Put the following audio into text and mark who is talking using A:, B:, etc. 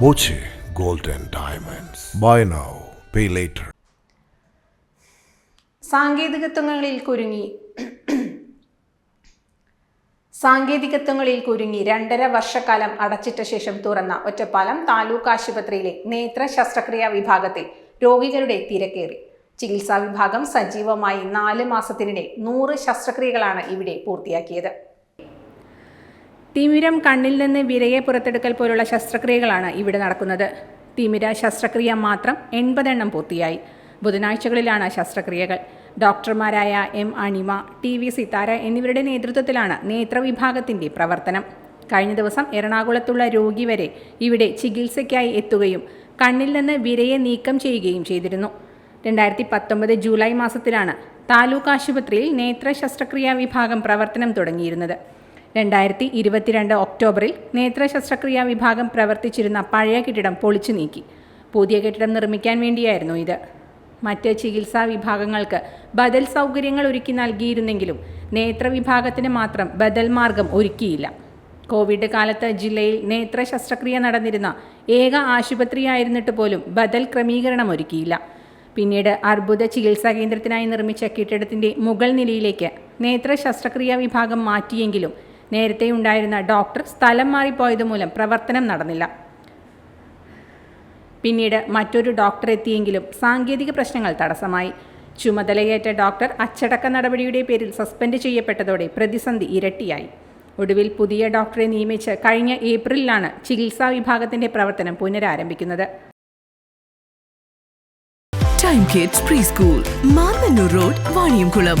A: Boche Gold and Diamonds. Buy now, pay later.
B: സാങ്കേതികത്വങ്ങളിൽ കുരുങ്ങി സാങ്കേതികത്വങ്ങളിൽ കുരുങ്ങി രണ്ടര വർഷക്കാലം അടച്ചിട്ട ശേഷം തുറന്ന ഒറ്റപ്പാലം താലൂക്ക് ആശുപത്രിയിലെ നേത്ര ശസ്ത്രക്രിയാ വിഭാഗത്തിൽ രോഗികളുടെ തിരക്കേറി ചികിത്സാ വിഭാഗം സജീവമായി നാല് മാസത്തിനിടെ നൂറ് ശസ്ത്രക്രിയകളാണ് ഇവിടെ പൂർത്തിയാക്കിയത് തിമിരം കണ്ണിൽ നിന്ന് വിരയെ പുറത്തെടുക്കൽ പോലുള്ള ശസ്ത്രക്രിയകളാണ് ഇവിടെ നടക്കുന്നത്. തിമിര ശസ്ത്രക്രിയ മാത്രം എൺപതെണ്ണം പൂർത്തിയായി. ബുധനാഴ്ചകളിലാണ് ശസ്ത്രക്രിയകൾ. ഡോക്ടർമാരായ M Anima T V Sithara എന്നിവരുടെ നേതൃത്വത്തിലാണ് നേത്രവിഭാഗത്തിന്റെ പ്രവർത്തനം. കഴിഞ്ഞ ദിവസം എറണാകുളത്തുള്ള രോഗി വരെ ഇവിടെ ചികിത്സയ്ക്കായി എത്തുകയും കണ്ണിൽ നിന്ന് വിരയെ നീക്കം ചെയ്യുകയും ചെയ്തിരുന്നു. രണ്ടായിരത്തി പത്തൊമ്പത് ജൂലൈ മാസത്തിലാണ് താലൂക്ക് ആശുപത്രിയിൽ നേത്ര ശസ്ത്രക്രിയാ വിഭാഗം പ്രവർത്തനം തുടങ്ങിയിരുന്നത്. രണ്ടായിരത്തി ഇരുപത്തിരണ്ട് ഒക്ടോബറിൽ നേത്ര ശസ്ത്രക്രിയാ വിഭാഗം പ്രവർത്തിച്ചിരുന്ന പഴയ കെട്ടിടം പൊളിച്ചു നീക്കി. പുതിയ കെട്ടിടം നിർമ്മിക്കാൻ വേണ്ടിയായിരുന്നു ഇത്. മറ്റ് ചികിത്സാ വിഭാഗങ്ങൾക്ക് ബദൽ സൗകര്യങ്ങൾ ഒരുക്കി നൽകിയിരുന്നെങ്കിലും നേത്ര വിഭാഗത്തിന് മാത്രം ബദൽ മാർഗം ഒരുക്കിയില്ല. കോവിഡ് കാലത്ത് ജില്ലയിൽ നേത്ര ശസ്ത്രക്രിയ നടന്നിരുന്ന ഏക ആശുപത്രിയായിരുന്നിട്ട് പോലും ബദൽ ക്രമീകരണം ഒരുക്കിയില്ല. പിന്നീട് അർബുദ ചികിത്സാ കേന്ദ്രത്തിനായി നിർമ്മിച്ച കെട്ടിടത്തിന്റെ മുകൾ നിലയിലേക്ക് നേത്ര ശസ്ത്രക്രിയാ വിഭാഗം മാറ്റിയെങ്കിലും നേരത്തെ ഉണ്ടായിരുന്ന ഡോക്ടർ സ്ഥലം മാറിപ്പോയത് മൂലം പ്രവർത്തനം നടന്നില്ല. പിന്നീട് മറ്റൊരു ഡോക്ടർ എത്തിയെങ്കിലും സാങ്കേതിക പ്രശ്നങ്ങൾ തടസ്സമായി. ചുമതലയേറ്റ ഡോക്ടർ അച്ചടക്ക നടപടിയുടെ പേരിൽ സസ്പെൻഡ് ചെയ്യപ്പെട്ടതോടെ പ്രതിസന്ധി ഇരട്ടിയായി. ഒടുവിൽ പുതിയ ഡോക്ടറെ നിയമിച്ച് കഴിഞ്ഞ ഏപ്രിലിലാണ് ചികിത്സാ വിഭാഗത്തിന്റെ പ്രവർത്തനം പുനരാരംഭിക്കുന്നത്.
C: Time kids pre school Mannannur road Vaniyamkulam